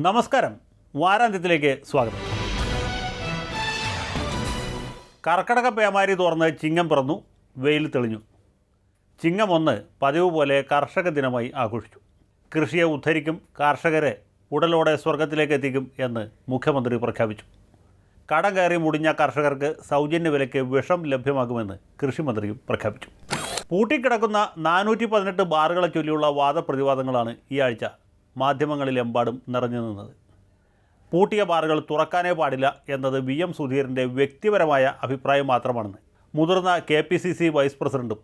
നമസ്കാരം. വാരാന്ത്യത്തിലേക്ക് സ്വാഗതം. കർക്കടക പേമാരി തുറന്ന് ചിങ്ങം പിറന്നു വെയിൽ തെളിഞ്ഞു. ചിങ്ങം ഒന്ന് പതിവ് പോലെ കർഷക ദിനമായി ആഘോഷിച്ചു. കൃഷിയെ ഉദ്ധരിക്കും കർഷകരെ ഉടലോടെ സ്വർഗത്തിലേക്ക് എത്തിക്കും എന്ന് മുഖ്യമന്ത്രി പ്രഖ്യാപിച്ചു. കടം കയറി മുടിഞ്ഞ കർഷകർക്ക് സൗജന്യ വിലയ്ക്ക് വിഷം ലഭ്യമാകുമെന്ന് കൃഷിമന്ത്രിയും പ്രഖ്യാപിച്ചു. പൂട്ടിക്കിടക്കുന്ന നാനൂറ്റി പതിനെട്ട് ബാറുകളെ ചൊല്ലിയുള്ള വാദപ്രതിവാദങ്ങളാണ് ഈ ആഴ്ച മാധ്യമങ്ങളിലെമ്പാടും നിറഞ്ഞു നിന്നത്. പൂട്ടിയ ബാറുകൾ തുറക്കാനേ പാടില്ല എന്നത് വി എം സുധീറിന്റെ വ്യക്തിപരമായ അഭിപ്രായം മാത്രമാണെന്ന് മുതിർന്ന K P C C vice പ്രസിഡന്റും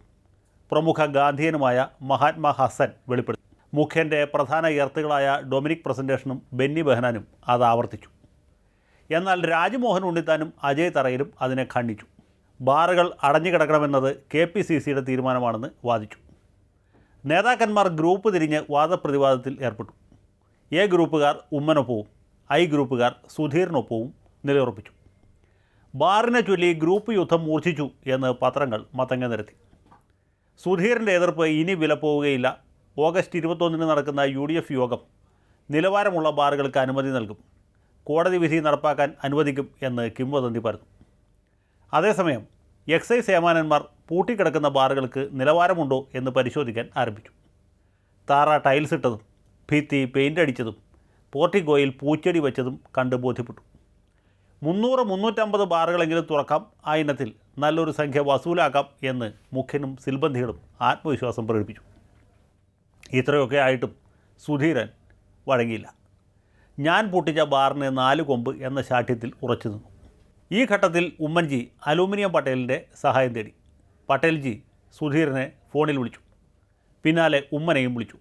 പ്രമുഖ ഗാന്ധിയനുമായ മഹാത്മാ ഹസൻ വെളിപ്പെടുത്തി. മുഖ്യന്റെ പ്രധാന ഇയർത്തുകളായ ഡൊമിനിക് പ്രസന്റേഷനും ബെന്നി ബെഹനാനും അത് ആവർത്തിച്ചു. എന്നാൽ രാജ്മോഹൻ ഉണ്ണിത്താനും അജയ് തറയിലും അതിനെ ഖണ്ഡിച്ചു. ബാറുകൾ അടഞ്ഞു കിടക്കണമെന്നത് കെ പി സി സിയുടെ തീരുമാനമാണെന്ന് വാദിച്ചു. നേതാക്കന്മാർ ഗ്രൂപ്പ് തിരിഞ്ഞ് വാദപ്രതിവാദത്തിൽ ഏർപ്പെട്ടു. A ഗ്രൂപ്പുകാർ ഉമ്മനൊപ്പവും I ഗ്രൂപ്പുകാർ സുധീറിനൊപ്പവും നിലയുറപ്പിച്ചു. ബാറിനെ ചൊല്ലി ഗ്രൂപ്പ് യുദ്ധം മൂർച്ഛിച്ചു എന്ന് പത്രങ്ങൾ മത്തങ്ങ നിരത്തി. സുധീറിന്റെ എതിർപ്പ് ഇനി വിലപ്പോവുകയില്ല ഓഗസ്റ്റ് ഇരുപത്തൊന്നിന് നടക്കുന്ന യു ഡി എഫ് യോഗം നിലവാരമുള്ള ബാറുകൾക്ക് അനുമതി നൽകും. കോടതി വിധി നടപ്പാക്കാൻ അനുവദിക്കും എന്ന് കിംവദന്തി പറഞ്ഞു. അതേസമയം എക്സൈസ് ഏമാനന്മാർ പൂട്ടിക്കിടക്കുന്ന ബാറുകൾക്ക് നിലവാരമുണ്ടോ എന്ന് പരിശോധിക്കാൻ ആരംഭിച്ചു താറ ടൈൽസ് ഇട്ടതും ഭിത്തി പെയിന്റ് അടിച്ചതും പോർട്ടിഗോയിൽ പൂച്ചെടി വെച്ചതും കണ്ട് ബോധ്യപ്പെട്ടു. മുന്നൂറ് മുന്നൂറ്റമ്പത് ബാറുകളെങ്കിലും തുറക്കാം ആ ഇനത്തിൽ നല്ലൊരു സംഖ്യ വസൂലാക്കാം എന്ന് മുഖ്യനും സിൽബന്ധികളും ആത്മവിശ്വാസം പ്രകടിപ്പിച്ചു. ഇത്രയൊക്കെ ആയിട്ടും സുധീരൻ വഴങ്ങിയില്ല. ഞാൻ പൊട്ടിച്ച ബാറിന് നാല് കൊമ്പ് എന്ന ശാഠ്യത്തിൽ ഉറച്ചു നിന്നു. ഈ ഘട്ടത്തിൽ ഉമ്മൻജി അലൂമിനിയം പട്ടേലിന്റെ സഹായം തേടി. പട്ടേൽജി സുധീരനെ ഫോണിൽ വിളിച്ചു. പിന്നാലെ ഉമ്മനെയും വിളിച്ചു.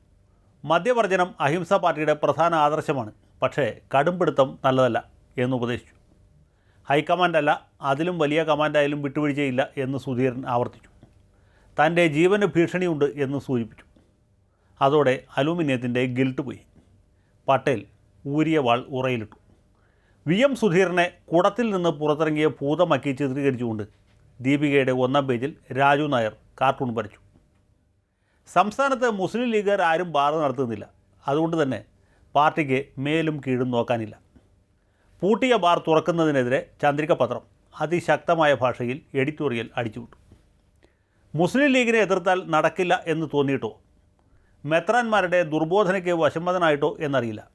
മദ്യവർജനം അഹിംസ പാർട്ടിയുടെ പ്രധാന ആദർശമാണ്. പക്ഷേ കടുംപിടുത്തം നല്ലതല്ല എന്ന് ഉപദേശിച്ചു. ഹൈക്കമാൻഡല്ല അതിലും വലിയ കമാൻഡായാലും വിട്ടുവീഴ്ചയില്ല എന്ന് സുധീരൻ ആവർത്തിച്ചു. തന്റെ ജീവന് ഭീഷണിയുണ്ട് എന്ന് സൂചിപ്പിച്ചു. അതോടെ അലൂമിനിയത്തിന്റെ ഗിൽട്ട് പോയി. പട്ടേൽ ഊരിയ വാൾ ഉറയിലിട്ടു. വി എം സുധീറിനെ കുടത്തിൽ നിന്ന് പുറത്തിറങ്ങിയ ഭൂതമാക്കി ചിത്രീകരിച്ചുകൊണ്ട് ദീപികയുടെ ഒന്നാം പേജിൽ രാജു നായർ കാർട്ടൂൺ വരച്ചു. സംസ്ഥാനത്ത് മുസ്ലിം ലീഗർ ആരും ബാർ നടത്തുന്നില്ല. അതുകൊണ്ട് തന്നെ പാർട്ടിക്ക് മേലും കീഴും നോക്കാനില്ല. പൂട്ടിയ ബാർ തുറക്കുന്നതിനെതിരെ ചന്ദ്രിക പത്രം അതിശക്തമായ ഭാഷയിൽ എഡിറ്റോറിയൽ അടിച്ചുവിട്ടു. മുസ്ലിം ലീഗിനെ എതിർത്താൽ നടക്കില്ല എന്ന് തോന്നിയിട്ടോ? മെത്രാന്മാരുടെ ദുർബോധനയ്ക്ക് വശംവദനായിട്ടോ എന്നറിയില്ല.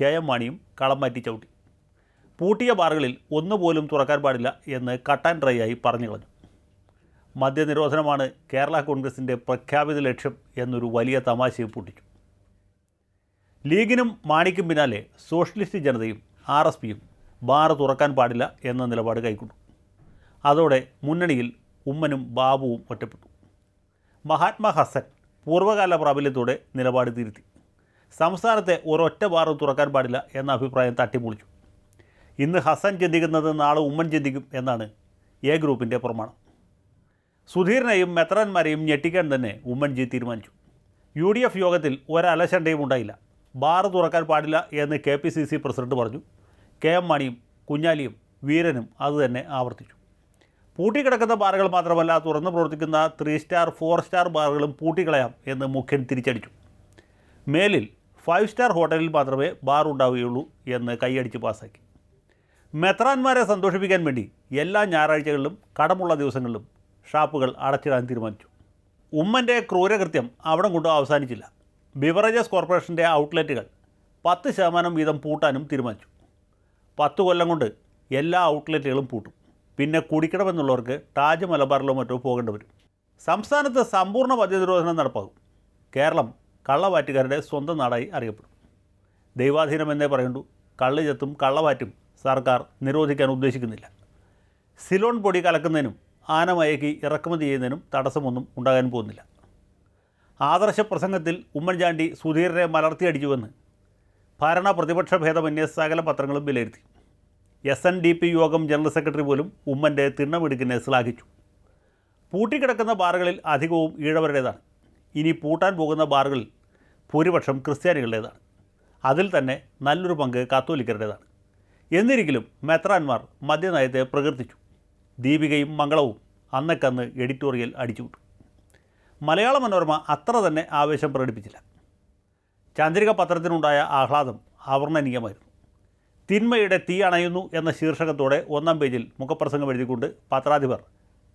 കെ എം മാണിയും കളം മാറ്റി ചവിട്ടി. പൂട്ടിയ ബാറുകളിൽ ഒന്നുപോലും തുറക്കാൻ പാടില്ല എന്ന് കട്ട് ആൻഡ് ഡ്രൈ ആയി പറഞ്ഞു കളഞ്ഞു. മദ്യനിരോധനമാണ് കേരള കോൺഗ്രസിന്റെ പ്രഖ്യാപിത ലക്ഷ്യം എന്നൊരു വലിയ തമാശയും പൊട്ടിച്ചു. ലീഗിനും മാണിക്കും പിന്നാലെ സോഷ്യലിസ്റ്റ് ജനതയും ആർ എസ് പിയും ബാർ തുറക്കാൻ പാടില്ല എന്ന നിലപാട് കൈക്കൊണ്ടു. അതോടെ മുന്നണിയിൽ ഉമ്മനും ബാബുവും ഒറ്റപ്പെട്ടു. മഹാത്മാ ഹസൻ പൂർവകാല പ്രാബല്യത്തോടെ നിലപാട് തിരുത്തി. സംസ്ഥാനത്തെ ഒരൊറ്റ ബാർ തുറക്കാൻ പാടില്ല എന്ന അഭിപ്രായം തട്ടിമുളിച്ചു. ഇന്ന് ഹസൻ ചിന്തിക്കുന്നത് നാളെ ഉമ്മൻ ചിന്തിക്കും എന്നാണ് എ ഗ്രൂപ്പിന്റെ പ്രമാണം. സുധീറിനെയും മെത്രാന്മാരെയും ഞെട്ടിക്കാൻ തന്നെ ഉമ്മൻജി തീരുമാനിച്ചു. യു ഡി എഫ് യോഗത്തിൽ ഒരലശണ്ടയും ഉണ്ടായില്ല. ബാർ തുറക്കാൻ പാടില്ല എന്ന് K P C C president പറഞ്ഞു. കെ എം മണിയും കുഞ്ഞാലിയും വീരനും അതുതന്നെ ആവർത്തിച്ചു. പൂട്ടിക്കിടക്കുന്ന ബാറുകൾ മാത്രമല്ല തുറന്നു പ്രവർത്തിക്കുന്ന ത്രീ സ്റ്റാർ ഫോർ സ്റ്റാർ ബാറുകളും പൂട്ടിക്കളയാം എന്ന് മുഖ്യൻ തിരിച്ചടിച്ചു. മേലിൽ ഫൈവ് സ്റ്റാർ ഹോട്ടലിൽ മാത്രമേ ബാർ ഉണ്ടാവുകയുള്ളൂ എന്ന് കൈയടിച്ച് പാസ്സാക്കി മെത്രാന്മാരെ സന്തോഷിപ്പിക്കാൻ വേണ്ടി എല്ലാ ഞായറാഴ്ചകളിലും കടമുള്ള ദിവസങ്ങളിലും ഷാപ്പുകൾ അടച്ചിടാൻ തീരുമാനിച്ചു. ഉമ്മന്റെ ക്രൂരകൃത്യം അവിടെ കൊണ്ടും അവസാനിച്ചില്ല. ബിവറേജസ് കോർപ്പറേഷന്റെ ഔട്ട്ലെറ്റുകൾ പത്ത് ശതമാനം വീതം പൂട്ടാനും തീരുമാനിച്ചു. പത്ത് കൊല്ലം കൊണ്ട് എല്ലാ ഔട്ട്ലെറ്റുകളും പൂട്ടും. പിന്നെ കുടിക്കണമെന്നുള്ളവർക്ക് താജ് മലബാറിലോ മറ്റോ പോകേണ്ടി വരും. സംസ്ഥാനത്ത് സമ്പൂർണ മദ്യനിരോധനം നടപ്പാകും. കേരളം കള്ളവാറ്റുകാരുടെ സ്വന്തം നാടായി അറിയപ്പെടും. ദൈവാധീനം എന്നേ പറയണ്ടു കള്ള് ചെത്തും കള്ളവാറ്റും സർക്കാർ നിരോധിക്കാൻ ഉദ്ദേശിക്കുന്നില്ല. സിലോൺ പൊടി കലക്കുന്നതിനും ആനമയക്കി ഇറക്കുമതി ചെയ്യുന്നതിനും തടസ്സമൊന്നും ഉണ്ടാകാൻ പോകുന്നില്ല. ആദർശ പ്രസംഗത്തിൽ ഉമ്മൻചാണ്ടി സുധീരനെ മലർത്തിയടിച്ചുവെന്ന് ഭരണ പ്രതിപക്ഷ ഭേദമന്യേ സകല പത്രങ്ങളും വിലയിരുത്തി. എസ് എൻ ഡി പി യോഗം ജനറൽ സെക്രട്ടറി പോലും ഉമ്മന്റെ തിണ്ണമെടുക്കിനെ ശ്ലാഘിച്ചു. പൂട്ടിക്കിടക്കുന്ന ബാറുകളിൽ അധികവും ഈഴവരുടേതാണ്. ഇനി പൂട്ടാൻ പോകുന്ന ബാറുകളിൽ ഭൂരിപക്ഷം ക്രിസ്ത്യാനികളുടേതാണ്. അതിൽ തന്നെ നല്ലൊരു പങ്ക് കത്തോലിക്കരുടേതാണ്. എന്നിരിക്കലും മെത്രാന്മാർ മദ്യനയത്തെ പ്രകീർത്തിച്ചു. ദീപികയും മംഗളവും അന്നക്കന്ന് എഡിറ്റോറിയൽ അടിച്ചുവിട്ടു. മലയാള മനോരമ അത്ര തന്നെ ആവേശം പ്രകടിപ്പിച്ചില്ല. ചാന്ദ്രിക പത്രത്തിനുണ്ടായ ആഹ്ലാദം അവർണനീയമായിരുന്നു. തിന്മയുടെ തീ അണയുന്നു എന്ന ശീർഷകത്തോടെ ഒന്നാം പേജിൽ മുഖപ്രസംഗം എഴുതിക്കൊണ്ട് പത്രാധിപർ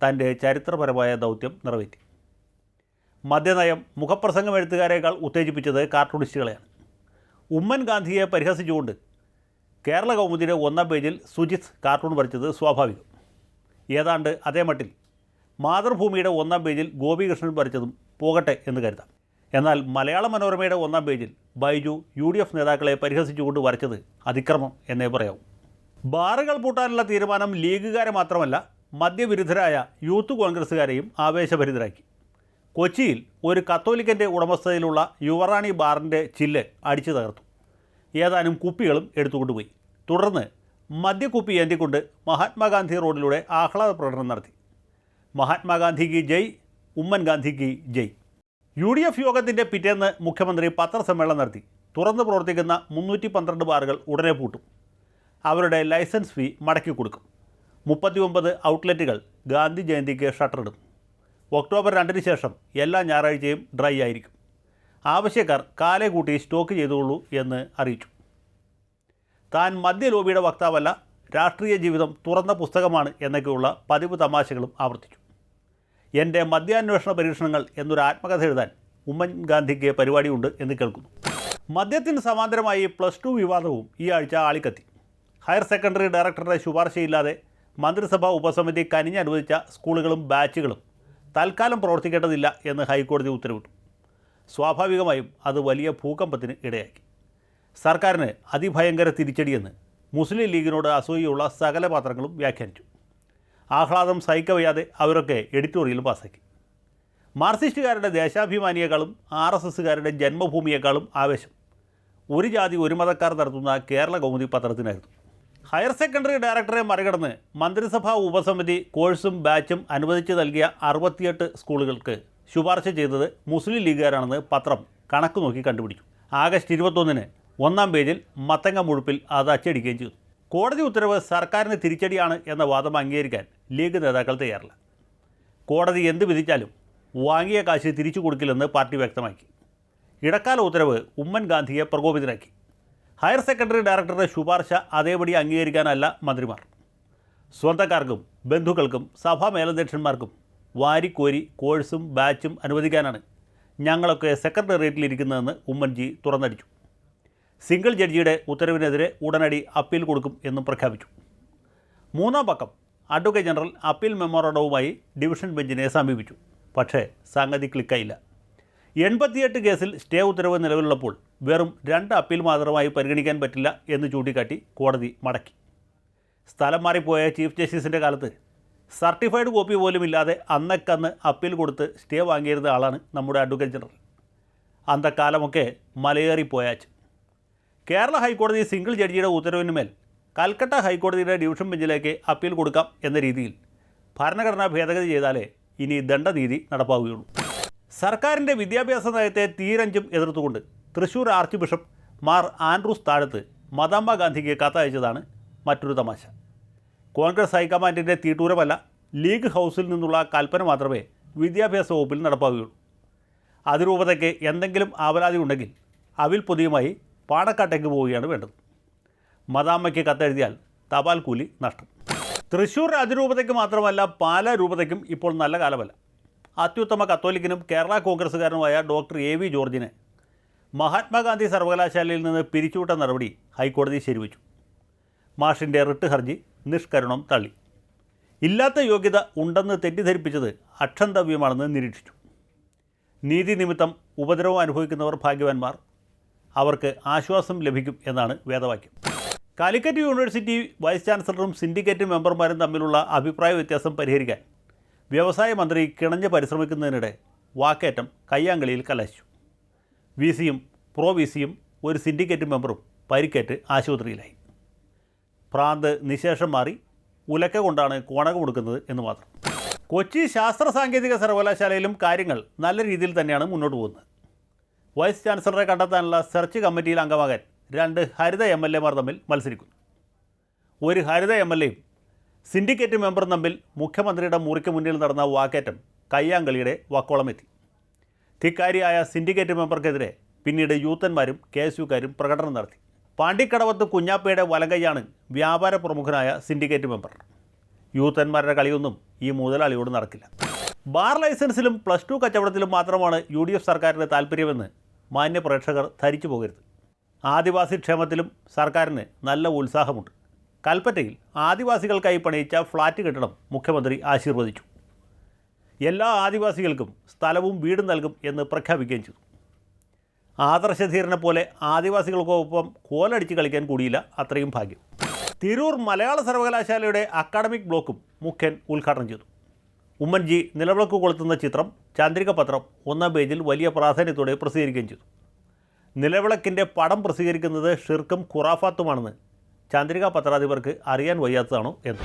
തന്റെ ചരിത്രപരമായ ദൗത്യം നിറവേറ്റി. മദ്യനയം മുഖപ്രസംഗം എഴുത്തുകാരേക്കാൾ ഉത്തേജിപ്പിച്ചത് കാർട്ടൂണിസ്റ്റുകളെയാണ്. ഉമ്മൻഗാന്ധിയെ പരിഹസിച്ചുകൊണ്ട് കേരള കൗമുദിയുടെ ഒന്നാം പേജിൽ സുജിത് കാർട്ടൂൺ വരച്ചത് സ്വാഭാവികം. ഏതാണ്ട് അതേ മട്ടിൽ മാതൃഭൂമിയുടെ ഒന്നാം പേജിൽ ഗോപികൃഷ്ണൻ വരച്ചതും പോകട്ടെ എന്ന് കരുതാം. എന്നാൽ മലയാള മനോരമയുടെ ഒന്നാം പേജിൽ ബൈജു യു ഡി എഫ് നേതാക്കളെ പരിഹസിച്ചുകൊണ്ട് വരച്ചത് അതിക്രമം എന്നേ പറയാവൂ. ബാറുകൾ പൂട്ടാനുള്ള തീരുമാനം ലീഗുകാരെ മാത്രമല്ല മദ്യവിരുദ്ധരായ യൂത്ത് കോൺഗ്രസ്സുകാരെയും ആവേശഭരിതരാക്കി. കൊച്ചിയിൽ ഒരു കത്തോലിക്കന്റെ ഉടമസ്ഥതയിലുള്ള യുവറാണി ബാറിന്റെ ചില്ല് അടിച്ചു തകർത്തു. ഏതാനും കുപ്പികളും എടുത്തുകൊണ്ടുപോയി. തുടർന്ന് മദ്യക്കുപ്പി ഏന്തിക്കൊണ്ട് മഹാത്മാഗാന്ധി റോഡിലൂടെ ആഹ്ലാദ പ്രകടനം നടത്തി. മഹാത്മാഗാന്ധിക്ക് ജയ് ഉമ്മൻഗാന്ധിക്ക് ജയ്. യു ഡി എഫ് യോഗത്തിന്റെ പിറ്റേന്ന് മുഖ്യമന്ത്രി പത്രസമ്മേളനം നടത്തി. തുറന്നു പ്രവർത്തിക്കുന്ന മുന്നൂറ്റി പന്ത്രണ്ട് ബാറുകൾ ഉടനെ പൂട്ടും. അവരുടെ ലൈസൻസ് ഫീ മടക്കി കൊടുക്കും. മുപ്പത്തി ഒമ്പത് ഔട്ട്ലെറ്റുകൾ ഗാന്ധി ജയന്തിക്ക് ഷട്ടറിടും. ഒക്ടോബർ രണ്ടിന് ശേഷം എല്ലാ ഞായറാഴ്ചയും ഡ്രൈ ആയിരിക്കും. ആവശ്യക്കാർ കാലേ കൂട്ടി സ്റ്റോക്ക് ചെയ്തുകൊള്ളൂ എന്ന് അറിയിച്ചു. താൻ മദ്യലോബിയുടെ വക്താവല്ല രാഷ്ട്രീയ ജീവിതം തുറന്ന പുസ്തകമാണ് എന്നൊക്കെയുള്ള പതിവ് തമാശകളും ആവർത്തിച്ചു. എന്റെ മദ്യാന്വേഷണ പരീക്ഷണങ്ങൾ എന്നൊരു ആത്മകഥ എഴുതാൻ ഉമ്മൻഗാന്ധിക്ക് പരിപാടിയുണ്ട് എന്ന് കേൾക്കുന്നു. മദ്യത്തിന് സമാന്തരമായി പ്ലസ് ടു വിവാദവും ഈ ആഴ്ച ആളിക്കത്തി. ഹയർ സെക്കൻഡറി ഡയറക്ടറുടെ ശുപാർശയില്ലാതെ മന്ത്രിസഭാ ഉപസമിതി കനിഞ്ഞനുവദിച്ച സ്കൂളുകളും ബാച്ചുകളും തൽക്കാലം പ്രവർത്തിക്കേണ്ടതില്ല എന്ന് ഹൈക്കോടതി ഉത്തരവിട്ടു. സ്വാഭാവികമായും അത് വലിയ ഭൂകമ്പത്തിന് ഇടയാക്കി. സർക്കാരിന് അതിഭയങ്കര തിരിച്ചടിയെന്ന് മുസ്ലിം ലീഗിനോട് അസൂയുള്ള സകല പാത്രങ്ങളും വ്യാഖ്യാനിച്ചു. ആഹ്ലാദം സഹിക്കവയ്യാതെ അവരൊക്കെ എഡിറ്റോറിയൽ പാസാക്കി മാർക്സിസ്റ്റുകാരുടെ ദേശാഭിമാനിയേക്കാളും ആർ എസ് എസ്സുകാരുടെ ജന്മഭൂമിയേക്കാളും ആവേശം. ഒരു ജാതി ഒരു മതക്കാർ നടത്തുന്ന കേരള കൗമുദി പത്രത്തിനായിരുന്നു. ഹയർ സെക്കൻഡറി ഡയറക്ടറെ മറികടന്ന് മന്ത്രിസഭാ ഉപസമിതി കോഴ്സും ബാച്ചും അനുവദിച്ചു നൽകിയ അറുപത്തിയെട്ട് സ്കൂളുകൾക്ക് ശുപാർശ ചെയ്തത് മുസ്ലിം ലീഗുകാരാണെന്ന് പത്രം കണക്ക് നോക്കി കണ്ടുപിടിച്ചു. ആഗസ്റ്റ് ഇരുപത്തൊന്നിന് ഒന്നാം പേജിൽ മത്തങ്ങ മുഴുപ്പിൽ അത് അച്ചടിക്കുകയും ചെയ്തു. കോടതി ഉത്തരവ് സർക്കാരിന് തിരിച്ചടിയാണ് എന്ന വാദം അംഗീകരിക്കാൻ ലീഗ് നേതാക്കൾ തയ്യാറില്ല. കോടതി എന്ത് വിധിച്ചാലും വാങ്ങിയ കാശ് തിരിച്ചു കൊടുക്കില്ലെന്ന് പാർട്ടി വ്യക്തമാക്കി. ഇടക്കാല ഉത്തരവ് ഉമ്മൻഗാന്ധിയെ പ്രകോപിതനാക്കി. ഹയർ സെക്കൻഡറി ഡയറക്ടറുടെ ശുപാർശ അതേപടി അംഗീകരിക്കാനല്ല മന്ത്രിമാർ. സ്വന്തക്കാർക്കും ബന്ധുക്കൾക്കും സഭാ മേലധ്യക്ഷന്മാർക്കും വാരിക്കോരി കോഴ്സും ബാച്ചും അനുവദിക്കാനാണ് ഞങ്ങളൊക്കെ സെക്രട്ടേറിയറ്റിലിരിക്കുന്നതെന്ന് ഉമ്മൻജി തുറന്നടിച്ചു. സിംഗിൾ ജഡ്ജിയുടെ ഉത്തരവിനെതിരെ ഉടനടി അപ്പീൽ കൊടുക്കും എന്നും പ്രഖ്യാപിച്ചു. മൂന്നാം പക്കം അഡ്വക്കേറ്റ് ജനറൽ അപ്പീൽ മെമ്മോറണ്ടവുമായി ഡിവിഷൻ ബെഞ്ചിനെ സമീപിച്ചു. പക്ഷേ സംഗതി ക്ലിക്കായില്ല. എൺപത്തിയെട്ട് കേസിൽ സ്റ്റേ ഉത്തരവ് നിലവിലുള്ളപ്പോൾ വെറും രണ്ട് അപ്പീൽ മാത്രമായി പരിഗണിക്കാൻ പറ്റില്ല എന്ന് ചൂണ്ടിക്കാട്ടി കോടതി മടക്കി. സ്ഥലം മാറിപ്പോയ ചീഫ് ജസ്റ്റിസിന്റെ കാലത്ത് സർട്ടിഫൈഡ് കോപ്പി പോലും ഇല്ലാതെ അന്നക്കന്ന് അപ്പീൽ കൊടുത്ത് സ്റ്റേ വാങ്ങിയിരുന്ന ആളാണ് നമ്മുടെ അഡ്വക്കേറ്റ് ജനറൽ. അന്തക്കാലമൊക്കെ മലയേറിപ്പോയാച്ച് കേരള ഹൈക്കോടതി സിംഗിൾ ജഡ്ജിയുടെ ഉത്തരവിനുമേൽ കൽക്കട്ട ഹൈക്കോടതിയുടെ ഡിവിഷൻ ബെഞ്ചിലേക്ക് അപ്പീൽ കൊടുക്കാം എന്ന രീതിയിൽ ഭരണഘടനാ ഭേദഗതി ചെയ്താലേ ഇനി ദണ്ഡനീതി നടപ്പാവുകയുള്ളൂ. സർക്കാരിന്റെ വിദ്യാഭ്യാസ നയത്തെ തീരഞ്ചും എതിർത്തുകൊണ്ട് Thrissur archbishop Mar Andrews Thazhath മദാമ്പ ഗാന്ധിക്ക് കത്തയച്ചതാണ് മറ്റൊരു തമാശ. കോൺഗ്രസ് ഹൈക്കമാൻഡിന്റെ തീട്ടൂരമല്ല ലീഗ് ഹൗസിൽ നിന്നുള്ള കൽപ്പന മാത്രമേ വിദ്യാഭ്യാസ വകുപ്പിൽ നടപ്പാവുകയുള്ളൂ. അതിരൂപതയ്ക്ക് എന്തെങ്കിലും ആവലാതി ഉണ്ടെങ്കിൽ അവിൽ പൊതിയുമായി പാണക്കാട്ടേക്ക് പോവുകയാണ് വേണ്ടത്. മദാമ്മയ്ക്ക് കത്തെഴുതിയാൽ തപാൽ കൂലി നഷ്ടം. തൃശ്ശൂർ അതിരൂപതയ്ക്ക് മാത്രമല്ല പാല രൂപതയ്ക്കും ഇപ്പോൾ നല്ല കാലമല്ല. അത്യുത്തമ കത്തോലിക്കനും കേരള കോൺഗ്രസ്സുകാരനുമായ ഡോക്ടർ എ വി ജോർജിനെ മഹാത്മാഗാന്ധി സർവകലാശാലയിൽ നിന്ന് പിരിച്ചുവിട്ട നടപടി ഹൈക്കോടതി ശരിവച്ചു. മാഷിന്റെ റിട്ട് ഹർജി നിഷ്കരണം തള്ളി. ഇല്ലാത്ത യോഗ്യത ഉണ്ടെന്ന് തെറ്റിദ്ധരിപ്പിച്ചത് അക്ഷന്തവ്യമാണെന്ന് നിരീക്ഷിച്ചു. നീതി നിമിത്തം ഉപദ്രവം അനുഭവിക്കുന്നവർ ഭാഗ്യവാന്മാർ അവർക്ക് ആശ്വാസം ലഭിക്കും എന്നാണ് വേദവാക്യം. കാലിക്കറ്റ് യൂണിവേഴ്സിറ്റി വൈസ് ചാൻസലറും സിൻഡിക്കേറ്റ് മെമ്പർമാരും തമ്മിലുള്ള അഭിപ്രായ വ്യത്യാസം പരിഹരിക്കാൻ വ്യവസായ മന്ത്രി കിണഞ്ഞ് പരിശ്രമിക്കുന്നതിനിടെ വാക്കേറ്റം കയ്യാങ്കളിയിൽ കലാശിച്ചു. വി സിയും പ്രോ വി സിയും ഒരു സിൻഡിക്കേറ്റ് മെമ്പറും പരിക്കേറ്റ് ആശുപത്രിയിലായി. പ്രാന്ത് നിശേഷം മാറി ഉലക്ക കൊണ്ടാണ് കോണക കൊടുക്കുന്നത് എന്ന് മാത്രം. കൊച്ചി ശാസ്ത്ര സാങ്കേതിക സർവകലാശാലയിലും കാര്യങ്ങൾ നല്ല രീതിയിൽ തന്നെയാണ് മുന്നോട്ട് പോകുന്നത്. വൈസ് ചാൻസലറെ കണ്ടെത്താനുള്ള സെർച്ച് കമ്മിറ്റിയിൽ അംഗമാകാൻ രണ്ട് ഹരിത എം എൽ എമാർ തമ്മിൽ മത്സരിക്കുന്നു ഒരു ഹരിത എം എൽ എയും സിൻഡിക്കേറ്റ് മെമ്പറും തമ്മിൽ മുഖ്യമന്ത്രിയുടെ മുറിക്ക് മുന്നിൽ നടന്ന വാക്കേറ്റം കയ്യാങ്കളിയുടെ വക്കോളമെത്തി. ധിക്കാരിയായ സിൻഡിക്കേറ്റ് മെമ്പർക്കെതിരെ പിന്നീട് യൂത്തന്മാരും കെ എസ് യുക്കാരും പ്രകടനം നടത്തി. പാണ്ടിക്കടവത്ത് കുഞ്ഞാപ്പയുടെ വലങ്കയ്യാണ് വ്യാപാര പ്രമുഖനായ സിൻഡിക്കേറ്റ് മെമ്പർ. യൂത്തന്മാരുടെ കളിയൊന്നും ഈ മുതലാളിയോട് നടക്കില്ല. ബാർ ലൈസൻസിലും പ്ലസ് ടു കച്ചവടത്തിലും മാത്രമാണ് യു ഡി എഫ് സർക്കാരിന്റെ താല്പര്യമെന്ന് മാന്യ പ്രേക്ഷകർ ധരിച്ചു പോകരുത്. ആദിവാസി ക്ഷേമത്തിലും സർക്കാരിന് നല്ല ഉത്സാഹമുണ്ട്. കൽപ്പറ്റയിൽ ആദിവാസികൾക്കായി പണിയിച്ച ഫ്ളാറ്റ് കെട്ടിടം മുഖ്യമന്ത്രി ആശീർവദിച്ചു. എല്ലാ ആദിവാസികൾക്കും സ്ഥലവും വീടും നൽകും എന്ന് പ്രഖ്യാപിക്കുകയും ചെയ്തു. ആദർശധീരനെ പോലെ ആദിവാസികൾക്കൊപ്പം കോലടിച്ച് കളിക്കാൻ കൂടിയില്ല അത്രയും ഭാഗ്യം. തിരൂർ മലയാള സർവകലാശാലയുടെ അക്കാഡമിക് ബ്ലോക്കും മുഖ്യൻ ഉദ്ഘാടനം ചെയ്തു. ഉമ്മൻജി നിലവിളക്ക് കൊളുത്തുന്ന ചിത്രം ചാന്ദ്രിക പത്രം ഒന്നാം പേജിൽ വലിയ പ്രാധാന്യത്തോടെ പ്രസിദ്ധീകരിക്കുകയും ചെയ്തു. നിലവിളക്കിന്റെ പടം പ്രസിദ്ധീകരിക്കുന്നത് ഷിർക്കും ഖുറാഫാത്തുമാണെന്ന് ചാന്ദ്രിക പത്രാധിപർക്ക് അറിയാൻ വയ്യാത്തതാണോ എന്ന്.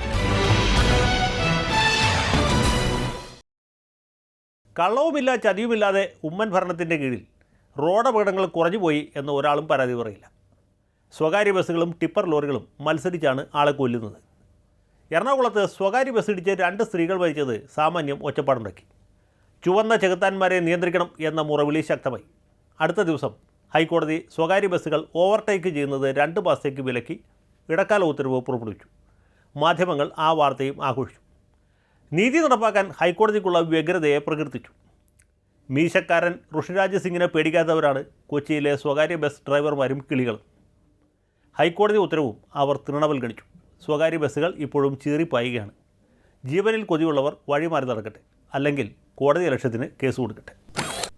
കള്ളവുമില്ല ചതിയുമില്ലാതെ ഉമ്മൻ ഭരണത്തിന്റെ കീഴിൽ റോഡപകടങ്ങൾ കുറഞ്ഞുപോയി എന്ന് ഒരാളും പരാതി പറയില്ല. സ്വകാര്യ ബസ്സുകളും ടിപ്പർ ലോറികളും മത്സരിച്ചാണ് ആളെ കൊല്ലുന്നത്. എറണാകുളത്ത് സ്വകാര്യ ബസ്സിടിച്ച് രണ്ട് സ്ത്രീകൾ മരിച്ചത് സാമാന്യം ഒച്ചപ്പാടുണ്ടാക്കി ചുവന്ന ചെകുത്താന്മാരെ നിയന്ത്രിക്കണം എന്ന മുറവിളി ശക്തമായി. അടുത്ത ദിവസം ഹൈക്കോടതി സ്വകാര്യ ബസ്സുകൾ ഓവർടേക്ക് ചെയ്യുന്നത് രണ്ട് മാസത്തേക്ക് വിലക്കി ഇടക്കാല ഉത്തരവ് പുറപ്പെടുവിച്ചു. മാധ്യമങ്ങൾ ആ വാർത്തയും ആഘോഷിച്ചു. നീതി നടപ്പാക്കാൻ ഹൈക്കോടതിക്കുള്ള വ്യഗ്രതയെ പ്രകീർത്തിച്ചു. മീശക്കാരൻ ഋഷിരാജ് സിംഗിനെ പേടിക്കാത്തവരാണ് കൊച്ചിയിലെ സ്വകാര്യ ബസ് ഡ്രൈവർമാരും കിളികളും. ഹൈക്കോടതി ഉത്തരവും അവർ തൃണവൽഗണിച്ചു. സ്വകാര്യ ബസ്സുകൾ ഇപ്പോഴും ചീറിപ്പായുകയാണ് ജീവനിൽ കൊതിയുള്ളവർ വഴിമാറി നടക്കട്ടെ. അല്ലെങ്കിൽ കോടതി ലക്ഷ്യത്തിന് കേസ് കൊടുക്കട്ടെ.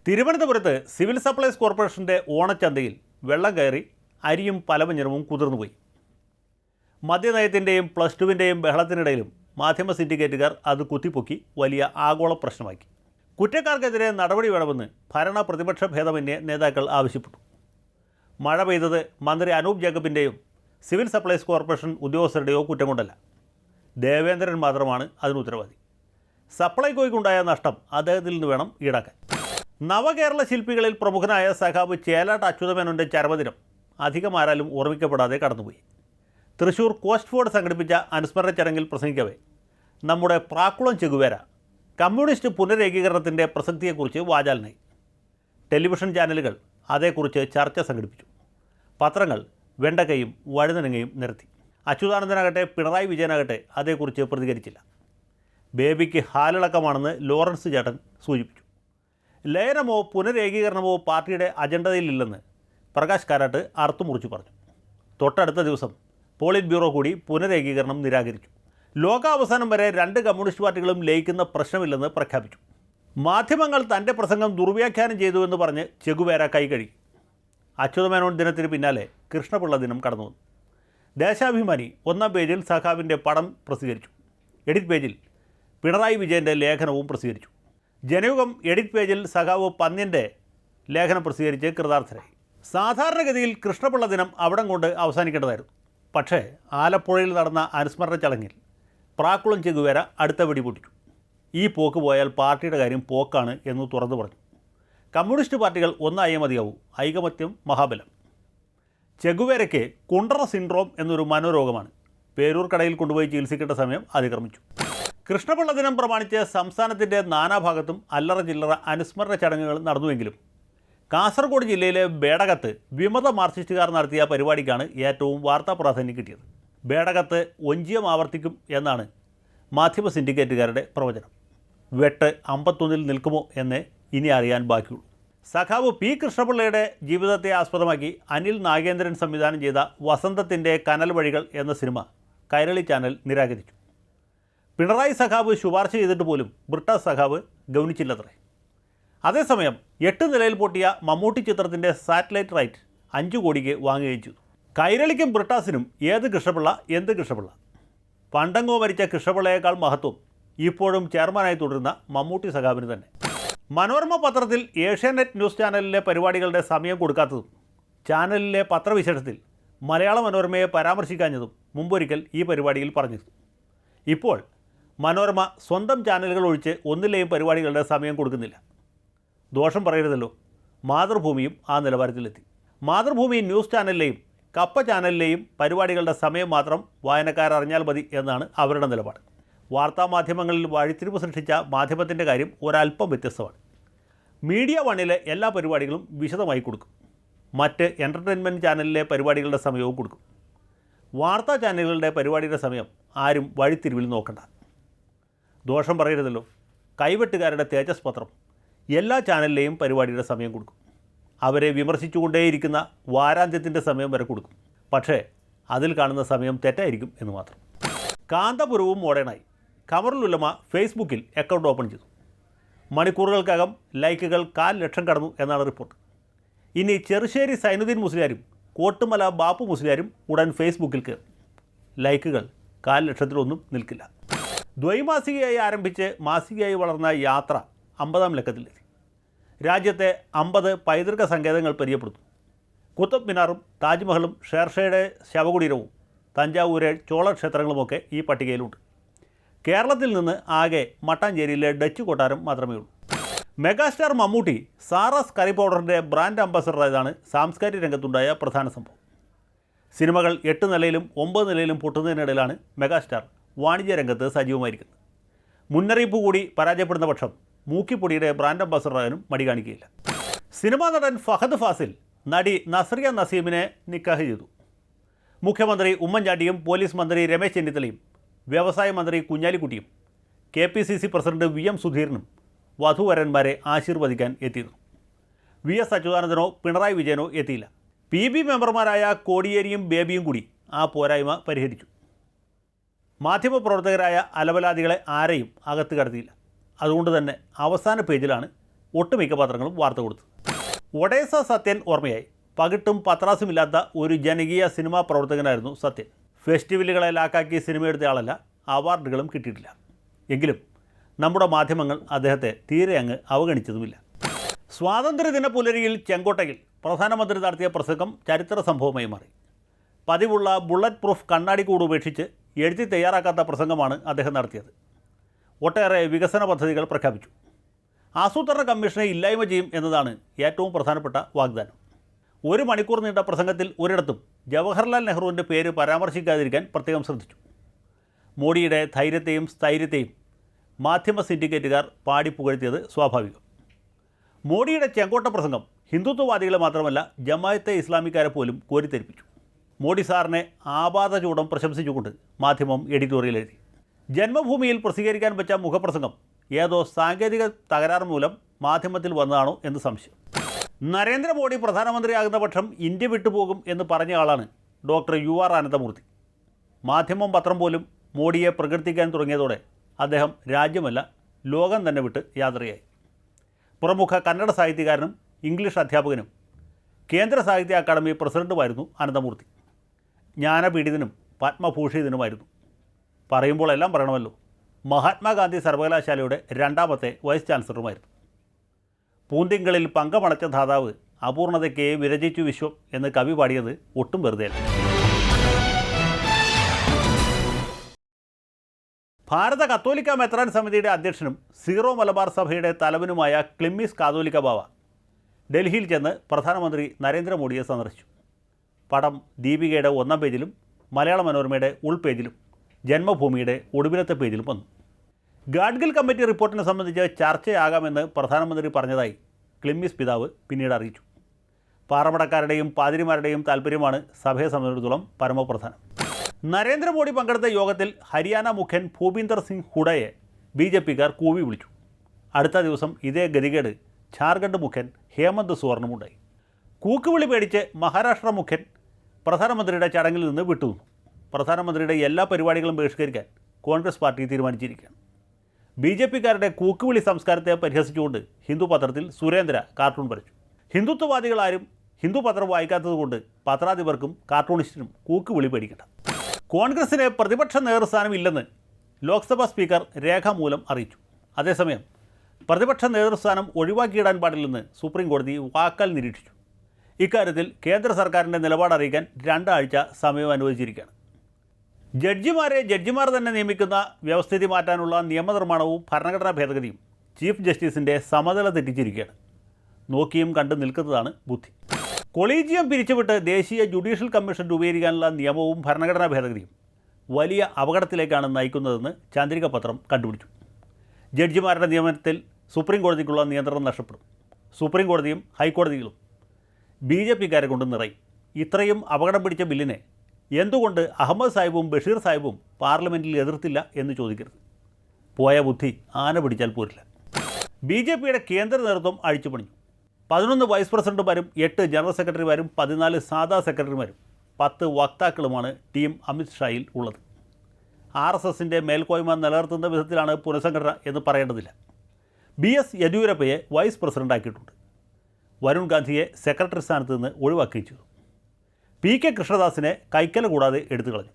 തിരുവനന്തപുരത്ത് സിവിൽ സപ്ലൈസ് കോർപ്പറേഷന്റെ ഓണച്ചന്തയിൽ വെള്ളം കയറി അരിയും പലവഞ്ഞിറവും കുതിർന്നുപോയി. മദ്യനയത്തിന്റെയും പ്ലസ് ടുവിന്റെയും ബഹളത്തിനിടയിലും മാധ്യമ സിൻഡിക്കേറ്റുകാർ അത് കുത്തിപ്പൊക്കി വലിയ ആഗോള പ്രശ്നമാക്കി. കുറ്റക്കാർക്കെതിരെ നടപടി വേണമെന്ന് ഭരണ പ്രതിപക്ഷ ഭേദമന്യേ നേതാക്കൾ ആവശ്യപ്പെട്ടു. മഴ പെയ്തത് മന്ത്രി അനൂപ് ജേക്കബിന്റെയും സിവിൽ സപ്ലൈസ് കോർപ്പറേഷൻ ഉദ്യോഗസ്ഥരുടെയോ കുറ്റം കൊണ്ടല്ല. ദേവേന്ദ്രൻ മാത്രമാണ് അതിന് ഉത്തരവാദി. സപ്ലൈകോയ്ക്കുണ്ടായ നഷ്ടം അദ്ദേഹത്തിൽ നിന്ന് വേണം ഈടാക്കാൻ. നവകേരള ശില്പികളിൽ പ്രമുഖനായ സഹാബ് ചേലാട്ട് അച്യുതമേനോന്റെ ചരമദിനം അധികം ആരാലും ഓർമ്മിക്കപ്പെടാതെ കടന്നുപോയി. തൃശൂർ കോസ്റ്റ് ഫോർഡ് സംഘടിപ്പിച്ച അനുസ്മരണ ചടങ്ങിൽ പ്രസംഗിക്കവേ. നമ്മുടെ പ്രാക്കുളം ചെകുവേര കമ്മ്യൂണിസ്റ്റ് പുനരേകീകരണത്തിന്റെ പ്രസക്തിയെക്കുറിച്ച് വാചാലനായി. ടെലിവിഷൻ ചാനലുകൾ അതേക്കുറിച്ച് ചർച്ച സംഘടിപ്പിച്ചു. പത്രങ്ങൾ വെണ്ടക്കയും വഴുതനങ്ങയും നിർത്തി. അച്യുതാനന്ദനാകട്ടെ പിണറായി വിജയനാകട്ടെ അതേക്കുറിച്ച് പ്രതികരിച്ചില്ല. ബേബിക്ക് ഹാലിളക്കമാണെന്ന് ലോറൻസ് ചേട്ടൻ സൂചിപ്പിച്ചു. ലയനമോ പുനരേകീകരണമോ പാർട്ടിയുടെ അജണ്ടതയിലില്ലെന്ന് പ്രകാശ് കാരാട്ട് അറുത്തുമുറിച്ചു പറഞ്ഞു. തൊട്ടടുത്ത ദിവസം പോളിറ്റ് ബ്യൂറോ കൂടി പുനരേകീകരണം നിരാകരിച്ചു. ലോകാവസാനം വരെ രണ്ട് കമ്മ്യൂണിസ്റ്റ് പാർട്ടികളും ലയിക്കുന്ന പ്രശ്നമില്ലെന്ന് പ്രഖ്യാപിച്ചു. മാധ്യമങ്ങൾ തന്റെ പ്രസംഗം ദുർവ്യാഖ്യാനം ചെയ്തുവെന്ന് പറഞ്ഞ് ചെഗുവേര കൈകഴുകി. അച്യുതമേനോൻ ദിനത്തിന് പിന്നാലെ കൃഷ്ണപിള്ള ദിനം കടന്നു വന്നു ദേശാഭിമാനി ഒന്നാം പേജിൽ സഖാവിന്റെ പടം പ്രസിദ്ധീകരിച്ചു. എഡിറ്റ് പേജിൽ പിണറായി വിജയന്റെ ലേഖനവും പ്രസിദ്ധീകരിച്ചു. ജനയുഗം എഡിറ്റ് പേജിൽ സഖാവ് പന്ന്യന്റെ ലേഖനം പ്രസിദ്ധീകരിച്ച് കൃതാർത്ഥരായി. സാധാരണഗതിയിൽ കൃഷ്ണപിള്ള ദിനം അവിടം കൊണ്ട് അവസാനിക്കേണ്ടതായിരുന്നു. പക്ഷേ ആലപ്പുഴയിൽ നടന്ന അനുസ്മരണ ചടങ്ങിൽ പ്രാക്കുളം ചെകുവേര അടുത്ത വെടി പൊട്ടിച്ചു. ഈ പോക്ക് പോയാൽ പാർട്ടിയുടെ കാര്യം പോക്കാണ് എന്ന് തുറന്നു പറഞ്ഞു. കമ്മ്യൂണിസ്റ്റ് പാർട്ടികൾ ഒന്നായേ മതിയാവൂ. ഐകമത്യം മഹാബലം. ചെഗുവേരയ്ക്ക് കുണ്ടറ സിൻഡ്രോം എന്നൊരു മനോരോഗമാണ്. പേരൂർ കടയിൽ കൊണ്ടുപോയി ചികിത്സിക്കേണ്ട സമയം അതിക്രമിച്ചു. കൃഷ്ണപിള്ള ദിനം പ്രമാണിച്ച് സംസ്ഥാനത്തിന്റെ നാനാഭാഗത്തും അല്ലറ ചില്ലറ അനുസ്മരണ ചടങ്ങുകൾ നടന്നുവെങ്കിലും കാസർഗോഡ് ജില്ലയിലെ ബേടകത്ത് വിമത മാർക്സിസ്റ്റുകാർ നടത്തിയ പരിപാടിക്കാണ് ഏറ്റവും വാർത്താ പ്രാധാന്യം കിട്ടിയത്. ബേടകത്ത് ഒഞ്ചിയം ആവർത്തിക്കും എന്നാണ് മാധ്യമ സിൻഡിക്കേറ്റുകാരുടെ പ്രവചനം. വെട്ട് അമ്പത്തൊന്നിൽ നിൽക്കുമോ എന്ന് ഇനി അറിയാൻ ബാക്കിയുള്ളൂ. സഖാവ് പി കൃഷ്ണപിള്ളയുടെ ജീവിതത്തെ ആസ്പദമാക്കി അനിൽ നാഗേന്ദ്രൻ സംവിധാനം ചെയ്ത വസന്തത്തിന്റെ കനൽ വഴികൾ എന്ന സിനിമ കൈരളി ചാനൽ നിരാകരിച്ചു. പിണറായി സഖാവ് ശുപാർശ ചെയ്തിട്ട് പോലും ബ്രിട്ട സഖാവ് ഗൗനിച്ചില്ലത്രേ. അതേസമയം എട്ട് നിലയിൽ പൊട്ടിയ മമ്മൂട്ടി ചിത്രത്തിന്റെ സാറ്റലൈറ്റ് റൈറ്റ് അഞ്ച് കോടിക്ക് വാങ്ങുകയും ചെയ്തു. കൈരളിക്കും ബ്രിട്ടാസിനും ഏത് കൃഷ്ണപിള്ള എന്ത് കൃഷ്ണപിള്ള? പണ്ടങ്ങോ മരിച്ച കൃഷ്ണപിള്ളയേക്കാൾ മഹത്വം ഇപ്പോഴും ചെയർമാനായി തുടരുന്ന മമ്മൂട്ടി സഖാവിന് തന്നെ. മനോരമ പത്രത്തിൽ ഏഷ്യാനെറ്റ് ന്യൂസ് ചാനലിലെ പരിപാടികളുടെ സമയം കൊടുക്കാത്തതും ചാനലിലെ പത്രവിശേഷത്തിൽ മലയാള മനോരമയെ പരാമർശിക്കാഞ്ഞതും മുമ്പൊരിക്കൽ ഈ പരിപാടിയിൽ പറഞ്ഞിരുന്നു. ഇപ്പോൾ മനോരമ സ്വന്തം ചാനലുകൾ ഒഴിച്ച് ഒന്നിലെയും പരിപാടികളുടെ സമയം കൊടുക്കുന്നില്ല. ദോഷം പറയരുതല്ലോ. മാതൃഭൂമിയും ആ നിലവാരത്തിലെത്തി. മാതൃഭൂമി ന്യൂസ് ചാനലിലെയും കപ്പ ചാനലിലെയും പരിപാടികളുടെ സമയം മാത്രം വായനക്കാരറിഞ്ഞാൽ മതി എന്നാണ് അവരുടെ നിലപാട്. വാർത്താമാധ്യമങ്ങളിൽ വഴിത്തിരിവ് സൃഷ്ടിച്ച മാധ്യമത്തിന്റെ കാര്യം ഒരല്പം വ്യത്യസ്തമാണ്. മീഡിയ വണ്ണിലെ എല്ലാ പരിപാടികളും വിശദമായി കൊടുക്കും. മറ്റ് എന്റർടൈൻമെന്റ് ചാനലിലെ പരിപാടികളുടെ സമയവും കൊടുക്കും. വാർത്താ ചാനലുകളുടെ പരിപാടിയുടെ സമയം ആരും വഴിത്തിരിവിൽ നോക്കണ്ട. ദോഷം പറയരുതല്ലോ. കൈവെട്ടുകാരുടെ തേജസ് പത്രം എല്ലാ ചാനലിലെയും പരിപാടിയുടെ സമയം കൊടുക്കും. അവരെ വിമർശിച്ചുകൊണ്ടേയിരിക്കുന്ന വാരാന്ത്യത്തിന്റെ സമയം വരെ കൊടുക്കും. പക്ഷേ അതിൽ കാണുന്ന സമയം തെറ്റായിരിക്കും എന്ന് മാത്രം. കാന്തപുരവും മോഡേണായി കമറുലുലമ ഫേസ്ബുക്കിൽ അക്കൗണ്ട് ഓപ്പൺ ചെയ്തു. മണിക്കൂറുകൾക്കകം ലൈക്കുകൾ കാൽ ലക്ഷം കടന്നു എന്നാണ് റിപ്പോർട്ട്. ഇനി ചെറുശ്ശേരി സൈനുദ്ദീൻ മുസ്ലിയാരും കോട്ടുമല ബാപ്പു മുസ്ലിയാരും ഉടൻ ഫേസ്ബുക്കിൽ കയറും. ലൈക്കുകൾ കാൽ ലക്ഷത്തിലൊന്നും നിൽക്കില്ല. ദ്വൈമാസികയായി ആരംഭിച്ച് മാസികയായി വളർന്ന യാത്ര അമ്പതാം ലക്കത്തിലെത്തി. രാജ്യത്തെ അമ്പത് പൈതൃക സങ്കേതങ്ങൾ പരിചയപ്പെടുന്നു. കുത്തബ് മിനാറും താജ്മഹലും ഷേർഷയുടെ ശവകുടീരവും തഞ്ചാവൂരെ ചോള ക്ഷേത്രങ്ങളുമൊക്കെ ഈ പട്ടികയിലുണ്ട്. കേരളത്തിൽ നിന്ന് ആകെ മട്ടാഞ്ചേരിയിലെ ഡച്ച് കൊട്ടാരം മാത്രമേ ഉള്ളൂ. മെഗാസ്റ്റാർ മമ്മൂട്ടി സാറസ് കറി പൗഡറിന്റെ ബ്രാൻഡ് അംബാസഡറായതാണ് സാംസ്കാരിക രംഗത്തുണ്ടായ പ്രധാന സംഭവം. സിനിമകൾ എട്ട് നിലയിലും ഒമ്പത് നിലയിലും പൊട്ടുന്നതിനിടയിലാണ് മെഗാസ്റ്റാർ വാണിജ്യ രംഗത്ത് സജീവമായിരിക്കുന്നത്. മുന്നറിയിപ്പ് കൂടി പരാജയപ്പെടുന്ന പക്ഷം മൂക്കിപ്പൊടിയുടെ ബ്രാൻഡ് അംബാസഡറാകാനും മടി കാണിക്കുകയില്ല. സിനിമാ നടൻ ഫഹദ് ഫാസിൽ നടി നസ്രിയ നസീമിനെ നിക്കാഹ് ചെയ്തു. മുഖ്യമന്ത്രി ഉമ്മൻചാണ്ടിയും പോലീസ് മന്ത്രി രമേശ് ചെന്നിത്തലയും വ്യവസായ മന്ത്രി കുഞ്ഞാലിക്കുട്ടിയും K P C C president V M സുധീരനും വധുവരന്മാരെ ആശീർവദിക്കാൻ എത്തിയിരുന്നു. വി എസ് അച്യുതാനന്ദനോ പിണറായി വിജയനോ എത്തിയില്ല. പി ബി മെമ്പർമാരായ കോടിയേരിയും ബേബിയും കൂടി ആ പോരായ്മ പരിഹരിച്ചു. മാധ്യമപ്രവർത്തകരായ അലവലാദികളെ ആരെയും അകത്ത് കടത്തിയില്ല. അതുകൊണ്ട് തന്നെ അവസാന പേജിലാണ് ഒട്ടുമിക്ക പത്രങ്ങളും വാർത്ത കൊടുത്തത്. ഒഡേസ സത്യൻ ഓർമ്മയായി. പകിട്ടും പത്രാസുമില്ലാത്ത ഒരു ജനകീയ സിനിമാ പ്രവർത്തകനായിരുന്നു സത്യൻ. ഫെസ്റ്റിവലുകളെ ലാക്കാക്കി സിനിമ എടുത്ത ആളല്ല അവാർഡുകളും കിട്ടിയിട്ടില്ല. എങ്കിലും നമ്മുടെ മാധ്യമങ്ങൾ അദ്ദേഹത്തെ തീരെ അങ്ങ് അവഗണിച്ചതുമില്ല. സ്വാതന്ത്ര്യദിന പുലരിയിൽ ചെങ്കോട്ടയിൽ പ്രധാനമന്ത്രി നടത്തിയ പ്രസംഗം ചരിത്ര സംഭവമായി മാറി. പതിവുള്ള ബുള്ളറ്റ് പ്രൂഫ് കണ്ണാടി കൂട് ഉപേക്ഷിച്ച് എഴുതി തയ്യാറാക്കാത്ത പ്രസംഗമാണ് അദ്ദേഹം നടത്തിയത്. ഒട്ടേറെ വികസന പദ്ധതികൾ പ്രഖ്യാപിച്ചു. ആസൂത്രണ കമ്മീഷനെ ഇല്ലായ്മ ചെയ്യും എന്നതാണ് ഏറ്റവും പ്രധാനപ്പെട്ട വാഗ്ദാനം. ഒരു മണിക്കൂർ നീണ്ട പ്രസംഗത്തിൽ ഒരിടത്തും ജവഹർലാൽ നെഹ്റുവിന്റെ പേര് പരാമർശിക്കാതിരിക്കാൻ പ്രത്യേകം ശ്രദ്ധിച്ചു. മോഡിയുടെ ധൈര്യത്തെയും സ്ഥൈര്യത്തെയും മാധ്യമ സിൻഡിക്കേറ്റുകാർ പാടി പുകഴ്ത്തിയത് സ്വാഭാവികം. മോഡിയുടെ ചെങ്കോട്ട പ്രസംഗം ഹിന്ദുത്വവാദികളെ മാത്രമല്ല ജമായത്തെ ഇസ്ലാമിക്കാരെ പോലും കോരിത്തെരിപ്പിച്ചു. മോഡി സാറിനെ ആപാത ചൂടം പ്രശംസിച്ചുകൊണ്ട് മാധ്യമം എഡിറ്റോറിയൽ എഴുതി. ജന്മഭൂമിയിൽ പ്രസിദ്ധീകരിക്കാൻ വെച്ച മുഖപ്രസംഗം ഏതോ സാങ്കേതിക തകരാർ മൂലം മാധ്യമത്തിൽ വന്നതാണോ എന്ന് സംശയം. നരേന്ദ്രമോദി പ്രധാനമന്ത്രിയാകുന്ന പക്ഷം ഇന്ത്യ വിട്ടുപോകും എന്ന് പറഞ്ഞ ആളാണ് ഡോക്ടർ യു ആർ അനന്തമൂർത്തി. മാധ്യമം പത്രം പോലും മോഡിയെ പ്രകീർത്തിക്കാൻ തുടങ്ങിയതോടെ അദ്ദേഹം രാജ്യമല്ല ലോകം തന്നെ വിട്ട് യാത്രയായി. പ്രമുഖ കന്നഡ സാഹിത്യകാരനും ഇംഗ്ലീഷ് അധ്യാപകനും കേന്ദ്ര സാഹിത്യ അക്കാദമി പ്രസിഡന്റുമായിരുന്നു അനന്തമൂർത്തി. ജ്ഞാനപീഡിതനും പത്മഭൂഷിതനുമായിരുന്നു. പറയുമ്പോൾ എല്ലാം പറയണമല്ലോ. മഹാത്മാഗാന്ധി സർവകലാശാലയുടെ രണ്ടാമത്തെ വൈസ് ചാൻസലറുമായിരുന്നു. പൂന്തിങ്കളിൽ പങ്കമണച്ച ധാതാവ് അപൂർണതയ്ക്ക് വിരചിച്ചു വിശ്വം എന്ന് കവി പാടിയത് ഒട്ടും വെറുതെയല്ല ഭാരത കത്തോലിക്ക മെത്രാൻ സമിതിയുടെ അധ്യക്ഷനും സീറോ മലബാർ സഭയുടെ തലവനുമായ ക്ലിമ്മിസ് കാതോലിക്ക ബാവ ഡൽഹിയിൽ ചെന്ന് പ്രധാനമന്ത്രി നരേന്ദ്രമോദിയെ സന്ദർശിച്ചു. പടം ദീപികയുടെ ഒന്നാം പേജിലും മലയാള മനോരമയുടെ ഉൾപേജിലും ജന്മഭൂമിയുടെ ഒടുവിലത്തെ പേജിലും വന്നു. ഗാഡ്ഗിൽ കമ്മിറ്റി റിപ്പോർട്ടിനെ സംബന്ധിച്ച് ചർച്ചയാകാമെന്ന് പ്രധാനമന്ത്രി പറഞ്ഞതായി ക്ലിമ്മിസ് പിതാവ് പിന്നീട് അറിയിച്ചു. പാറമടക്കാരുടെയും പാതിരിമാരുടെയും താല്പര്യമാണ് സഭയെ സംബന്ധിച്ചിടത്തോളം പരമപ്രധാനം. നരേന്ദ്രമോദി പങ്കെടുത്ത യോഗത്തിൽ ഹരിയാന മുഖ്യൻ ഭൂപീന്ദർ സിംഗ് ഹുഡയെ ബി ജെ പിക്കാർ കൂവി വിളിച്ചു. അടുത്ത ദിവസം ഇതേ ഗതികേട് ഝാർഖണ്ഡ് മുഖ്യൻ ഹേമന്ത് സുവർണമുണ്ടായി. കൂക്കുവിളി പേടിച്ച് മഹാരാഷ്ട്ര മുഖ്യൻ പ്രധാനമന്ത്രിയുടെ ചടങ്ങിൽ നിന്ന് വിട്ടുനിന്നു. പ്രധാനമന്ത്രിയുടെ എല്ലാ പരിപാടികളും ബഹിഷ്കരിക്കാൻ കോൺഗ്രസ് പാർട്ടി തീരുമാനിച്ചിരിക്കുകയാണ്. ബി ജെ പിക്കാരുടെ കൂക്കുവിളി സംസ്കാരത്തെ പരിഹസിച്ചുകൊണ്ട് ഹിന്ദു പത്രത്തിൽ സുരേന്ദ്ര കാർട്ടൂൺ വരച്ചു. ഹിന്ദുത്വവാദികളാരും ഹിന്ദു പത്രം വായിക്കാത്തതുകൊണ്ട് പത്രാധിപർക്കും കാർട്ടൂണിസ്റ്റിനും കൂക്കുവിളി പേടിക്കണ്ട. കോൺഗ്രസിന് പ്രതിപക്ഷ നേതൃസ്ഥാനം ഇല്ലെന്ന് ലോക്സഭാ സ്പീക്കർ രേഖാമൂലം അറിയിച്ചു. അതേസമയം പ്രതിപക്ഷ നേതൃസ്ഥാനം ഒഴിവാക്കിയിടാൻ പാടില്ലെന്ന് സുപ്രീം കോടതി വാക്കാൽ നിരീക്ഷിച്ചു. ഇക്കാര്യത്തിൽ കേന്ദ്ര സർക്കാരിന്റെ നിലപാട് അറിയിക്കാൻ രണ്ടാഴ്ച സമയം അനുവദിച്ചിരിക്കുകയാണ്. ജഡ്ജിമാരെ ജഡ്ജിമാർ തന്നെ നിയമിക്കുന്ന വ്യവസ്ഥിതി മാറ്റാനുള്ള നിയമനിർമ്മാണവും ഭരണഘടനാ ഭേദഗതിയും ചീഫ് ജസ്റ്റിസിന്റെ സമതല തെറ്റിച്ചിരിക്കുകയാണ്. നോക്കിയും കണ്ടു നിൽക്കുന്നതാണ് ബുദ്ധി. കൊളീജിയം പിരിച്ചുവിട്ട് ദേശീയ ജുഡീഷ്യൽ കമ്മീഷൻ രൂപീകരിക്കാനുള്ള നിയമവും ഭരണഘടനാ ഭേദഗതിയും വലിയ അപകടത്തിലേക്കാണ് നയിക്കുന്നതെന്ന് ചാന്ദ്രിക പത്രം കണ്ടുപിടിച്ചു. ജഡ്ജിമാരുടെ നിയമനത്തിൽ സുപ്രീം കോടതിക്കുള്ള നിയന്ത്രണം നഷ്ടപ്പെടും. സുപ്രീം കോടതിയും ഹൈക്കോടതികളും ബി ജെ പിക്കാരെ കൊണ്ട് നിറയും. ഇത്രയും അപകടം പിടിച്ച ബില്ലിനെ എന്തുകൊണ്ട് അഹമ്മദ് സാഹിബും ബഷീർ സാഹിബും പാർലമെന്റിൽ എതിർത്തില്ല എന്ന് ചോദിക്കരുത്. പോയ ബുദ്ധി ആന പിടിച്ചാൽ പോരില്ല. ബി ജെ പിയുടെ കേന്ദ്ര നേതൃത്വം അഴിച്ചുപണിഞ്ഞു. പതിനൊന്ന് വൈസ് പ്രസിഡന്റുമാരും എട്ട് ജനറൽ സെക്രട്ടറിമാരും പതിനാല് സാധാ സെക്രട്ടറിമാരും പത്ത് വക്താക്കളുമാണ് ടീം അമിത് ഷായിൽ ഉള്ളത്. ആർ എസ് എസിന്റെ മേൽക്കോയ്മ നിലനിർത്തുന്ന വിധത്തിലാണ് പുനഃസംഘടന എന്ന് പറയേണ്ടതില്ല. ബി എസ് യെദ്യൂരപ്പയെ വൈസ് പ്രസിഡന്റാക്കിയിട്ടുണ്ട്. വരുൺ ഗാന്ധിയെ സെക്രട്ടറി സ്ഥാനത്ത് നിന്ന് ഒഴിവാക്കുകയും ചെയ്തു. പി കെ കൃഷ്ണദാസിനെ കൈക്കല കൂടാതെ എടുത്തു കളഞ്ഞു.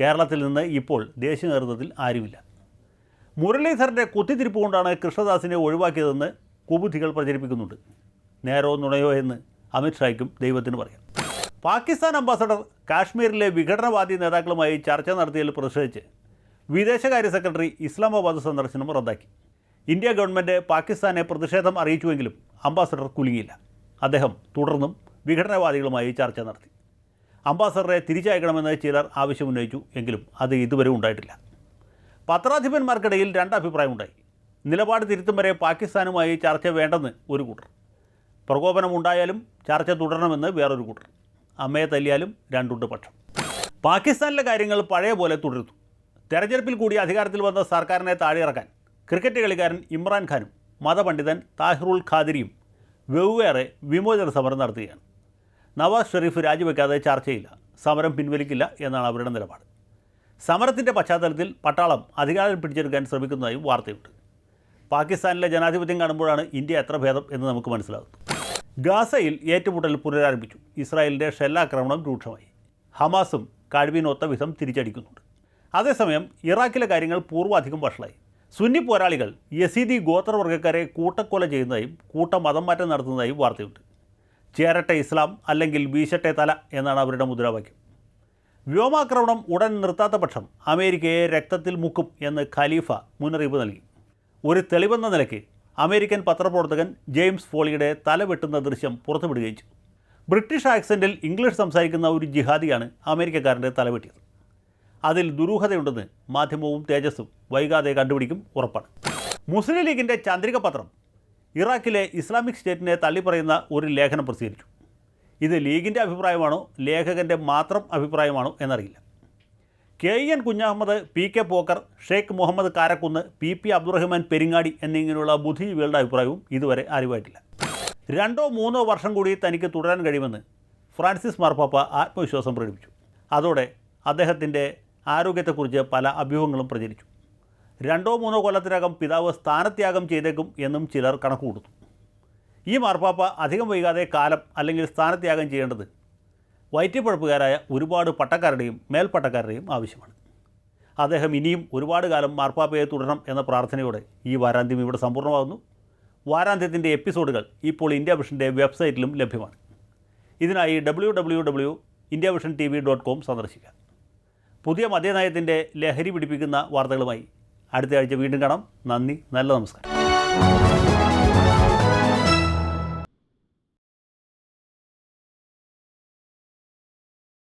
കേരളത്തിൽ നിന്ന് ഇപ്പോൾ ദേശീയ നേതൃത്വത്തിൽ ആരുമില്ല. മുരളീധരന്റെ കുത്തിത്തിരിപ്പ് കൊണ്ടാണ് കൃഷ്ണദാസിനെ ഒഴിവാക്കിയതെന്ന് കുബുദ്ധികൾ പ്രചരിപ്പിക്കുന്നുണ്ട്. നേരോ നുണയോ എന്ന് അമിത്ഷായ്ക്കും ദൈവത്തിന് പറയാം. പാകിസ്ഥാൻ അംബാസഡർ കാശ്മീരിലെ വിഘടനവാദി നേതാക്കളുമായി ചർച്ച നടത്തിയതിൽ പ്രതിഷേധിച്ച് വിദേശകാര്യ സെക്രട്ടറി ഇസ്ലാമാബാദ് സന്ദർശനം റദ്ദാക്കി. ഇന്ത്യ ഗവൺമെന്റ് പാകിസ്ഥാനെ പ്രതിഷേധം അറിയിച്ചുവെങ്കിലും അംബാസഡർ കുലുങ്ങിയില്ല. അദ്ദേഹം തുടർന്നും വിഘടനവാദികളുമായി ചർച്ച നടത്തി. അംബാസഡറെ തിരിച്ചയക്കണമെന്ന് ചിലർ ആവശ്യമുന്നയിച്ചു എങ്കിലും അത് ഇതുവരെ ഉണ്ടായിട്ടില്ല. പത്രാധിപന്മാർക്കിടയിൽ രണ്ട് അഭിപ്രായമുണ്ടായി. നിലപാട് തിരുത്തും വരെ പാകിസ്ഥാനുമായി ചർച്ച വേണ്ടെന്ന് ഒരു കൂട്ടർ. പ്രകോപനമുണ്ടായാലും ചർച്ച തുടരണമെന്ന് വേറൊരു കൂട്ടർ. അമ്മയെ തല്ലിയാലും രണ്ടുണ്ട് പക്ഷം. പാകിസ്ഥാനിലെ കാര്യങ്ങൾ പഴയ പോലെ തുടരുന്നു. തെരഞ്ഞെടുപ്പിൽ കൂടി അധികാരത്തിൽ വന്ന സർക്കാരിനെ താഴെയിറക്കാൻ ക്രിക്കറ്റ് കളിക്കാരൻ ഇമ്രാൻഖാനും മതപണ്ഡിതൻ താഹിറുൽ ഖാദിരിയും വെവ്വേറെ വിമോചന സമരം നടത്തുകയാണ്. നവാസ് ഷെരീഫ് രാജിവെക്കാതെ ചർച്ചയില്ല. സമരം പിൻവലിക്കില്ല എന്നാണ് അവരുടെ നിലപാട്. സമരത്തിന്റെ പശ്ചാത്തലത്തിൽ പട്ടാളം അധികാരം പിടിച്ചെടുക്കാൻ ശ്രമിക്കുന്നതായും വാർത്തയുണ്ട്. പാകിസ്ഥാനിലെ ജനാധിപത്യം കാണുമ്പോഴാണ് ഇന്ത്യ എത്ര ഭേദം എന്ന് നമുക്ക് മനസ്സിലാകുന്നു ഗാസയിൽ ഏറ്റുമുട്ടൽ പുനരാരംഭിച്ചു. ഇസ്രായേലിന്റെ ഷെല്ലാക്രമണം രൂക്ഷമായി. ഹമാസും കഴിവിനൊത്ത വിധം തിരിച്ചടിക്കുന്നുണ്ട്. അതേസമയം ഇറാഖിലെ കാര്യങ്ങൾ പൂർവാധികം വഷളായി. സുന്നി പോരാളികൾ യസീദി ഗോത്രവർഗക്കാരെ കൂട്ടക്കൊല ചെയ്യുന്നതായും കൂട്ട മതം മാറ്റം നടത്തുന്നതായും വാർത്തയുണ്ട്. ചേരട്ടെ ഇസ്ലാം അല്ലെങ്കിൽ വീശട്ടെ തല എന്നാണ് അവരുടെ മുദ്രാവാക്യം. വ്യോമാക്രമണം ഉടൻ നിർത്താത്ത പക്ഷം അമേരിക്കയെ രക്തത്തിൽ മുക്കും എന്ന് ഖലീഫ മുന്നറിയിപ്പ് നൽകി. ഒരു തെളിവെന്ന നിലയ്ക്ക് അമേരിക്കൻ പത്രപ്രവർത്തകൻ ജെയിംസ് ഫോളിയുടെ തല വെട്ടുന്ന ദൃശ്യം പുറത്തുവിടുകയും ചെയ്തു. ബ്രിട്ടീഷ് ആക്സെന്റിൽ ഇംഗ്ലീഷ് സംസാരിക്കുന്ന ഒരു ജിഹാദിയാണ് അമേരിക്കക്കാരന്റെ തല വെട്ടിയത്. അതിൽ ദുരൂഹതയുണ്ടെന്ന് മാധ്യമവും തേജസ്സും വൈകാതെ കണ്ടുപിടിക്കും ഉറപ്പാണ്. മുസ്ലിം ലീഗിന്റെ ചന്ദ്രിക പത്രം ഇറാഖിലെ ഇസ്ലാമിക് സ്റ്റേറ്റിനെ തള്ളിപ്പറയുന്ന ഒരു ലേഖനം പ്രസിദ്ധീകരിച്ചു. ഇത് ലീഗിന്റെ അഭിപ്രായമാണോ ലേഖകന്റെ മാത്രം അഭിപ്രായമാണോ എന്നറിയില്ല. K N Kunhahammad P K Pokker Sheikh Muhammad Karakkunnu P P Abdurahman Peringadi എന്നിങ്ങനെയുള്ള ബുദ്ധിജീവികളുടെ അഭിപ്രായവും ഇതുവരെ അറിവായിട്ടില്ല. രണ്ടോ മൂന്നോ വർഷം കൂടി തനിക്ക് തുടരാൻ കഴിയുമെന്ന് ഫ്രാൻസിസ് മാർപ്പാപ്പ ആത്മവിശ്വാസം പ്രകടിപ്പിച്ചു. അതോടെ അദ്ദേഹത്തിന്റെ ആരോഗ്യത്തെക്കുറിച്ച് പല അഭ്യൂഹങ്ങളും പ്രചരിച്ചു. രണ്ടോ മൂന്നോ കൊല്ലത്തിനകം പിതാവ് സ്ഥാനത്യാഗം ചെയ്തേക്കും എന്നും ചിലർ കണക്കുകൂടുന്നു ഈ മാർപ്പാപ്പ അധികം വൈകാതെ കാലം അല്ലെങ്കിൽ സ്ഥാനത്യാഗം ചെയ്യേണ്ടത് വയറ്റിപ്പഴപ്പുകാരായ ഒരുപാട് പട്ടക്കാരുടെയും മേൽപ്പട്ടക്കാരുടെയും ആവശ്യമാണ്. അദ്ദേഹം ഇനിയും ഒരുപാട് കാലം മാർപ്പാപ്പയെ തുടരണം എന്ന പ്രാർത്ഥനയോടെ ഈ വാരാന്ത്യം ഇവിടെ സമ്പൂർണമാകുന്നു വാരാന്ത്യത്തിന്റെ എപ്പിസോഡുകൾ ഇപ്പോൾ ഇന്ത്യ വിഷന്റെ വെബ്സൈറ്റിലും ലഭ്യമാണ്. ഇതിനായി W W W India vision T V dot com സന്ദർശിക്കുക. പുതിയ മദ്യനയത്തിന്റെ ലഹരി പിടിപ്പിക്കുന്ന വാർത്തകളുമായി അടുത്ത ആഴ്ച വീണ്ടും കാണാം. നന്ദി നല്ല നമസ്കാരം.